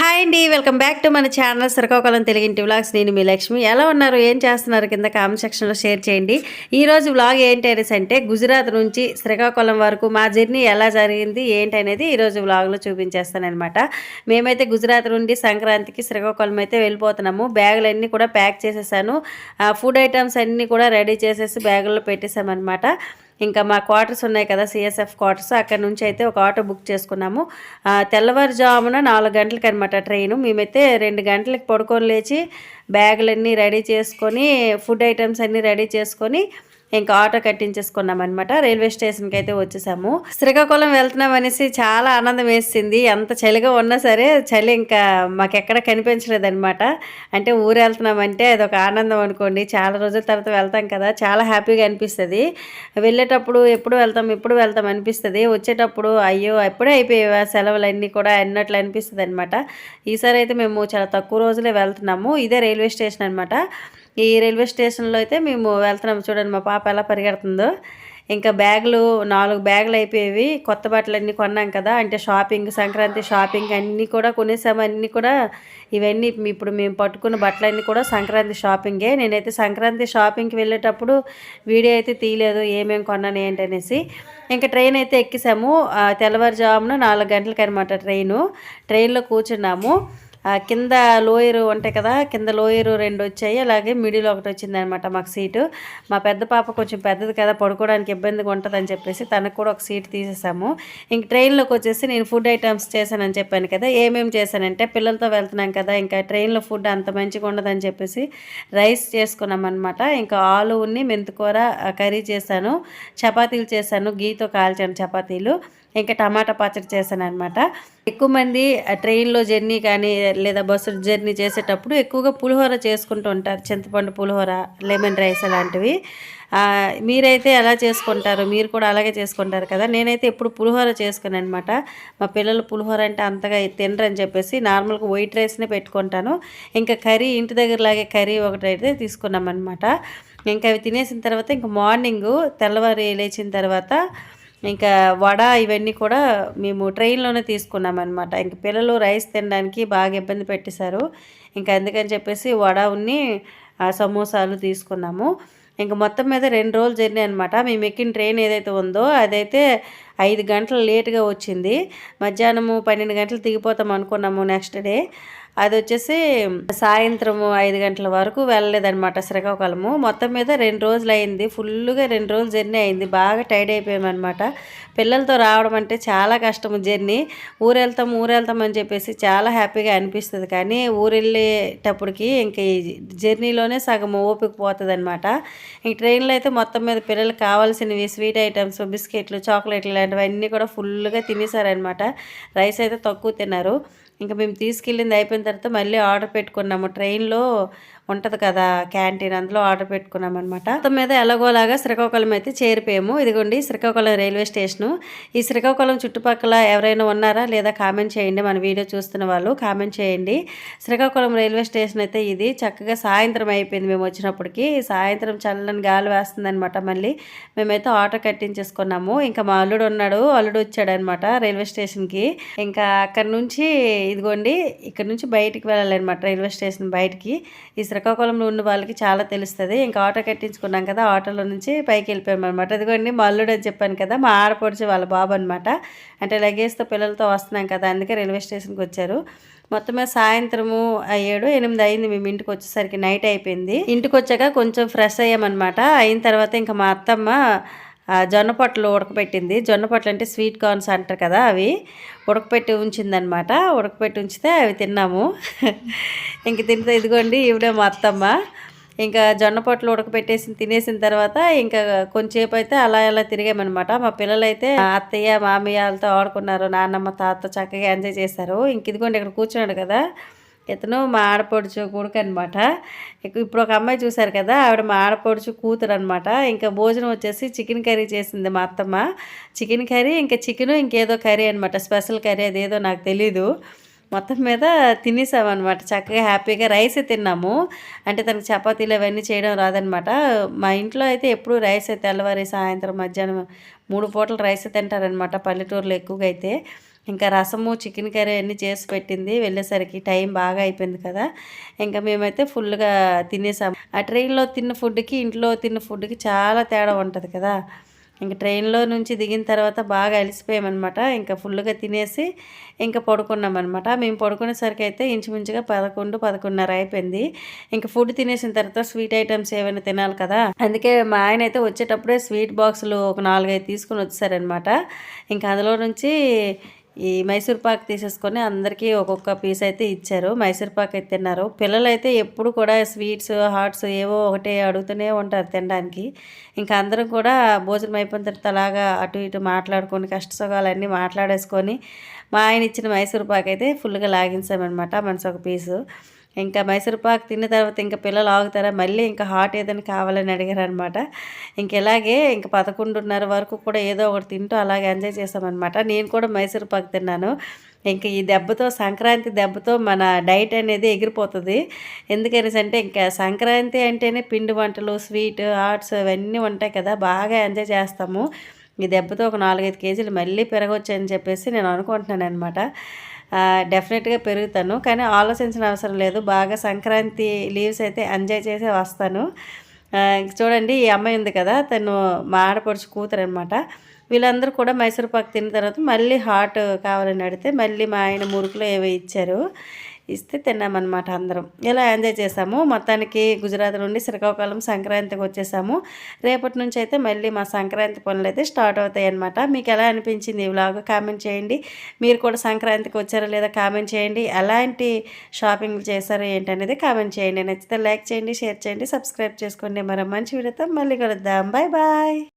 Hi అండి welcome back to మన channel Srikakulam తెలుగింటి వ్లాగ్స్. నేను మీ లక్ష్మి. ఎలా ఉన్నారు? ఏం చేస్తున్నారు? కింద కామెంట్ సెక్షన్లో షేర్ చేయండి. ఈరోజు వ్లాగ్ ఏంటి అనేసి అంటే గుజరాత్ నుంచి శ్రీకాకుళం వరకు మా జర్నీ ఎలా జరిగింది ఏంటి అనేది ఈరోజు వ్లాగ్లో చూపించేస్తానమాట మేమైతే గుజరాత్ నుండి సంక్రాంతికి శ్రీకాకుళం అయితే వెళ్ళిపోతున్నాము. బ్యాగులన్నీ కూడా ప్యాక్ చేసేసాను. ఫుడ్ ఐటమ్స్ అన్నీ కూడా రెడీ చేసేసి బ్యాగుల్లో పెట్టేసామన్నమాట ఇంకా మా క్వార్టర్స్ ఉన్నాయి కదా సిఎస్ఎఫ్ క్వార్టర్స్. అక్కడ నుంచి అయితే ఒక ఆటో బుక్ చేసుకున్నాము. తెల్లవారుజామున నాలుగు గంటలకి అనమాట ట్రైన్. మేమైతే రెండు గంటలకి పడుకొని లేచి బ్యాగులన్నీ రెడీ చేసుకొని ఫుడ్ ఐటమ్స్ అన్నీ రెడీ చేసుకొని ఇంకా ఆటో కట్టించేసుకున్నాం అనమాట రైల్వే స్టేషన్కి అయితే వచ్చేసాము. శ్రీకాకుళం వెళ్తున్నాం అనేసి చాలా ఆనందం వేసింది. ఎంత చలిగా ఉన్నా సరే చలి ఇంకా మాకెక్కడ కనిపించలేదు అనమాట అంటే ఊరు వెళ్తున్నామంటే అదొక ఆనందం అనుకోండి. చాలా రోజుల తర్వాత వెళ్తాం కదా చాలా హ్యాపీగా అనిపిస్తుంది. వెళ్ళేటప్పుడు ఎప్పుడు వెళ్తాం ఎప్పుడు వెళ్తాం అనిపిస్తుంది. వచ్చేటప్పుడు అయ్యో ఎప్పుడే అయిపోయేవా సెలవులన్నీ కూడా అన్నట్లు అనిపిస్తుంది అనమాట ఈసారి అయితే మేము చాలా తక్కువ రోజులే వెళ్తున్నాము. ఇదే రైల్వే స్టేషన్ అనమాట ఈ రైల్వే స్టేషన్లో అయితే మేము వెళ్తున్నాము చూడండి మా పాప ఎలా పరిగెడుతుందో. ఇంకా బ్యాగులు నాలుగు బ్యాగులు అయిపోయేవి కొత్త బట్టలు అన్నీ కొన్నాం కదా అంటే షాపింగ్ సంక్రాంతి షాపింగ్ అన్నీ కూడా కొనేసాము అన్నీ కూడా ఇవన్నీ ఇప్పుడు మేము పట్టుకున్న బట్టలన్నీ కూడా సంక్రాంతి షాపింగే. నేనైతే సంక్రాంతి షాపింగ్కి వెళ్ళేటప్పుడు వీడియో అయితే తీయలేదు ఏమేమి కొన్నాను ఏంటనేసి ఇంకా ట్రైన్ అయితే ఎక్కేసాము ఆ, తెల్లవారుజామున నాలుగు గంటలకి అనమాట ట్రైను. ట్రైన్లో కూర్చున్నాము. కింద లోయరు ఉంటాయి కదా కింద లోయరు రెండు వచ్చాయి అలాగే మిడిల్ ఒకటి వచ్చిందనమాట మాకు సీటు. మా పెద్ద పాప కొంచెం పెద్దది కదా పడుకోవడానికి ఇబ్బందిగా ఉంటుందని చెప్పేసి తనకు కూడా ఒక సీట్ తీసేసాము. ఇంక ట్రైన్లోకి వచ్చేసి నేను ఫుడ్ ఐటమ్స్ చేశానని చెప్పాను కదా ఏమేమి చేశానంటే పిల్లలతో వెళ్తున్నాం కదా ఇంకా ట్రైన్లో ఫుడ్ అంత మంచిగా ఉండదని చెప్పేసి రైస్ చేసుకున్నాం అనమాట ఇంకా ఆలుని మెంతికూర కర్రీ చేశాను చపాతీలు చేశాను గీతో కాల్చాను చపాతీలు. ఇంకా టమాటా పచ్చడి చేశాను అనమాట ఎక్కువ మంది ట్రైన్లో జర్నీ కానీ లేదా బస్సు జర్నీ చేసేటప్పుడు ఎక్కువగా పులిహోర చేసుకుంటూ ఉంటారు. చింతపండు పులిహోర లెమన్ రైస్ అలాంటివి. మీరైతే ఎలా చేసుకుంటారు? మీరు కూడా అలాగే చేసుకుంటారు కదా? నేనైతే ఎప్పుడు పులిహోర చేసుకుని అనమాట మా పిల్లలు పులిహోర అంటే అంతగా తినరు అని చెప్పేసి నార్మల్గా వైట్ రైస్నే పెట్టుకుంటాను. ఇంకా కర్రీ ఇంటి దగ్గరలాగే కర్రీ ఒకటి అయితే తీసుకున్నాం అనమాట ఇంకా అవి తినేసిన తర్వాత ఇంకా మార్నింగు తెల్లవారు లేచిన తర్వాత ఇంకా వడ ఇవన్నీ కూడా మేము ట్రైన్లోనే తీసుకున్నామన్నమాట. ఇంక పిల్లలు రైస్ తినడానికి బాగా ఇబ్బంది పెట్టేశారు. ఇంకా అందుకని చెప్పేసి వడ ఉన్ని సమోసాలు తీసుకున్నాము. ఇంక మొత్తం మీద రెండు రోజులు జర్నీ అనమాట మేము ఎక్కిన ట్రైన్ ఏదైతే ఉందో అదైతే ఐదు గంటలు లేట్గా వచ్చింది. మధ్యాహ్నము పన్నెండు గంటలు దిగిపోతాం అనుకున్నాము నెక్స్ట్ డే. అది వచ్చేసి సాయంత్రము ఐదు గంటల వరకు వెళ్ళలేదన్నమాట శ్రీకాకుళము. మొత్తం మీద రెండు రోజులు అయింది ఫుల్గా రెండు రోజులు జర్నీ అయింది. బాగా టైర్డ్ అయిపోయామన్నమాట. పిల్లలతో రావడం అంటే చాలా కష్టం జర్నీ. ఊరు వెళ్తాం ఊరు వెళ్తాం అని చెప్పేసి చాలా హ్యాపీగా అనిపిస్తుంది. కానీ ఊరు వెళ్ళేటప్పటికి ఇంక ఈ జర్నీలోనే సగం ఓపిక పోతుంది అనమాట ఇంక ట్రైన్లో అయితే మొత్తం మీద పిల్లలకు కావాల్సినవి స్వీట్ ఐటమ్స్ బిస్కెట్లు చాక్లెట్లు ఇలాంటివన్నీ కూడా ఫుల్గా తినేసారనమాట రైస్ అయితే తక్కువ తిన్నారు. ఇంకా మేము తీసుకెళ్ళింది అయిపోయిన తర్వాత మళ్ళీ ఆర్డర్ పెట్టుకున్నాము. ట్రైన్లో ఉంటుంది కదా క్యాంటీన్ అందులో ఆర్డర్ పెట్టుకున్నాం అనమాట మొత్తం మీద ఎలాగోలాగా శ్రీకాకుళం అయితే చేరిపోయాము. ఇదిగోండి శ్రీకాకుళం రైల్వే స్టేషను. ఈ శ్రీకాకుళం చుట్టుపక్కల ఎవరైనా ఉన్నారా లేదా కామెంట్ చేయండి. మన వీడియో చూస్తున్న వాళ్ళు కామెంట్ చేయండి. శ్రీకాకుళం రైల్వే స్టేషన్ అయితే ఇది. చక్కగా సాయంత్రం అయిపోయింది మేము వచ్చినప్పటికి. సాయంత్రం చల్లని గాలి వేస్తుందనమాట మళ్ళీ. మేమైతే ఆటో కట్టించేసుకున్నాము. ఇంకా మా అల్లుడు ఉన్నాడు. అల్లుడు వచ్చాడనమాట రైల్వే స్టేషన్కి. ఇంకా అక్కడ నుంచి ఇదిగోండి ఇక్కడ నుంచి బయటికి వెళ్ళాలన్నమాట రైల్వే స్టేషన్ బయటికి. ఈ శ్రీకాకుళంలో ఉన్న వాళ్ళకి చాలా తెలుస్తుంది. ఇంకా ఆటో కట్టించుకున్నాం కదా ఆటోలో నుంచి పైకి వెళ్ళిపోయాం అనమాట అదిగోండి మా అల్లుడు అని చెప్పాను కదా మా ఆడపడుచు వాళ్ళ బాబు అనమాట అంటే లగేజ్తో పిల్లలతో వస్తున్నాం కదా అందుకే రైల్వే స్టేషన్కి వచ్చారు. మొత్తం సాయంత్రము ఏడు ఎనిమిది అయింది మేము ఇంటికి వచ్చేసరికి. నైట్ అయిపోయింది. ఇంటికి వచ్చాక కొంచెం ఫ్రెష్ అయ్యామన్నమాట. అయిన తర్వాత ఇంకా మా అత్తమ్మ జొన్న పొట్టలు ఉడకపెట్టింది. జొన్న పొట్టలు అంటే స్వీట్ కార్న్స్ అంటారు కదా అవి. ఉడకపెట్టి ఉంచిందనమాట ఉడకపెట్టి ఉంచితే అవి తిన్నాము. ఇంక తింటే ఇదిగోండి ఈవిడే మా అత్తమ్మ. ఇంకా జొన్న పొట్లు ఉడకపెట్టేసి తినేసిన తర్వాత ఇంకా కొంచెంసేపు అయితే అలా అలా తిరిగామన్నమాట. మా పిల్లలు అయితే అత్తయ్య మామయ్య వాళ్ళతో ఆడుకున్నారు. నాన్నమ్మ తాత చక్కగా ఎంజాయ్ చేశారు. ఇంక ఇదిగోండి ఇక్కడ కూర్చున్నాడు కదా. ఇతను మా ఆడపడుచు కొడుకు అనమాట ఇప్పుడు ఒక అమ్మాయి చూశారు కదా ఆవిడ మా ఆడపడుచు కూతురు అనమాట ఇంకా భోజనం వచ్చేసి చికెన్ కర్రీ చేసింది మా అత్తమ్మ. చికెన్ కర్రీ ఇంకా చికెను ఇంకేదో కర్రీ అనమాట. స్పెషల్ కర్రీ అదేదో నాకు తెలీదు. మొత్తం మీద తినేసామన్నమాట. చక్కగా హ్యాపీగా రైస్ తిన్నాము. అంటే తనకి చపాతీలు అవన్నీ చేయడం రాదనమాట. మా ఇంట్లో అయితే ఎప్పుడూ రైస్ తెల్లవారి సాయంత్రం మధ్యాహ్నం మూడు పూటలు రైస్ తింటారనమాట పల్లెటూరులో ఎక్కువగా అయితే ఇంకా రసము చికెన్ కర్రీ అన్నీ చేసి పెట్టింది. వెళ్ళేసరికి టైం బాగా అయిపోయింది కదా. ఇంకా మేమైతే ఫుల్గా తినేసాము. ఆ ట్రైన్లో తిన్న ఫుడ్కి ఇంట్లో తిన్న ఫుడ్కి చాలా తేడా ఉంటుంది కదా. ఇంక ట్రైన్లో నుంచి దిగిన తర్వాత బాగా అలసిపోయామన్నమాట. ఇంకా ఫుల్గా తినేసి ఇంకా పడుకున్నామన్నమాట. మేము పడుకునేసరికి అయితే ఇంచుమించుగా పదకొండు పదకొండున్నర అయిపోయింది. ఇంకా ఫుడ్ తినేసిన తర్వాత స్వీట్ ఐటమ్స్ ఏమైనా తినాలి కదా? అందుకే మా ఆయన అయితే వచ్చేటప్పుడే స్వీట్ బాక్సులు ఒక నాలుగైదు తీసుకుని వచ్చారనమాట ఇంకా అందులో నుంచి ఈ మైసూర్ పాక్ తీసేసుకొని అందరికీ ఒక్కొక్క పీస్ అయితే ఇచ్చారు. మైసూర్ పాక్ అయితే తిన్నారు. పిల్లలైతే ఎప్పుడు కూడా స్వీట్స్ హాట్స్ ఏవో ఒకటే అడుగుతూనే ఉంటారు తినడానికి. ఇంకా అందరం కూడా భోజనం అయిపోయిన తర్వాత అలాగా అటు ఇటు మాట్లాడుకొని కష్టసుఖాలన్నీ మాట్లాడేసుకొని మా ఆయన ఇచ్చిన మైసూర్ పాక్ అయితే ఫుల్గా లాగించామన్నమాట. మనసు ఒక పీసు. ఇంకా మైసూర్పాకు తిన్న తర్వాత ఇంకా పిల్లలు ఆగుతారా? మళ్ళీ ఇంకా హాట్ ఏదైనా కావాలని అడిగారు అనమాట ఇంక ఇలాగే ఇంక పదకొండున్నర వరకు కూడా ఏదో ఒకటి తింటూ అలాగే ఎంజాయ్ చేసామన్నమాట నేను కూడా మైసూర్పాకు తిన్నాను. ఇంకా ఈ దెబ్బతో సంక్రాంతి దెబ్బతో మన డైట్ అనేది ఎగిరిపోతుంది. ఎందుకనేసి అంటే ఇంకా సంక్రాంతి అంటేనే పిండి వంటలు స్వీట్ ఆర్ట్స్ ఇవన్నీ ఉంటాయి కదా బాగా ఎంజాయ్ చేస్తాము. ఈ దెబ్బతో ఒక నాలుగైదు కేజీలు మళ్ళీ పెరగవచ్చు అని చెప్పేసి నేను అనుకుంటున్నాను అనమాట డెఫినెట్గా పెరుగుతాను. కానీ ఆలోచించిన అవసరం లేదు. బాగా సంక్రాంతి లీవ్స్ అయితే ఎంజాయ్ చేసి వస్తాను. చూడండి ఈ అమ్మాయి ఉంది కదా తను మా ఆడపడుచు కూతురు అనమాట వీళ్ళందరూ కూడా మైసూర్ పాక్ తిన్న తర్వాత మళ్ళీ హాట్ కావాలని అడిగితే మళ్ళీ మా ఆయన మురుకులో ఏవో ఇచ్చారు. ఇస్తే తిన్నామన్నమాట అందరం. ఇలా ఎంజాయ్ చేసాము మొత్తానికి గుజరాత్ నుండి శ్రీకాకుళం సంక్రాంతికి వచ్చేసాము. రేపటి నుంచి అయితే మళ్ళీ మా సంక్రాంతి పనులు అయితే స్టార్ట్ అవుతాయి అనమాట మీకు ఎలా అనిపించింది ఈ వ్లాగ్? కామెంట్ చేయండి. మీరు కూడా సంక్రాంతికి వచ్చారా లేదా కామెంట్ చేయండి. ఎలాంటి షాపింగ్ చేశారో ఏంటనేది కామెంట్ చేయండి. నచ్చితే లైక్ చేయండి షేర్ చేయండి సబ్స్క్రైబ్ చేసుకోండి. మరో మంచి వీడియోతో మళ్ళీ కలుద్దాం. Bye bye.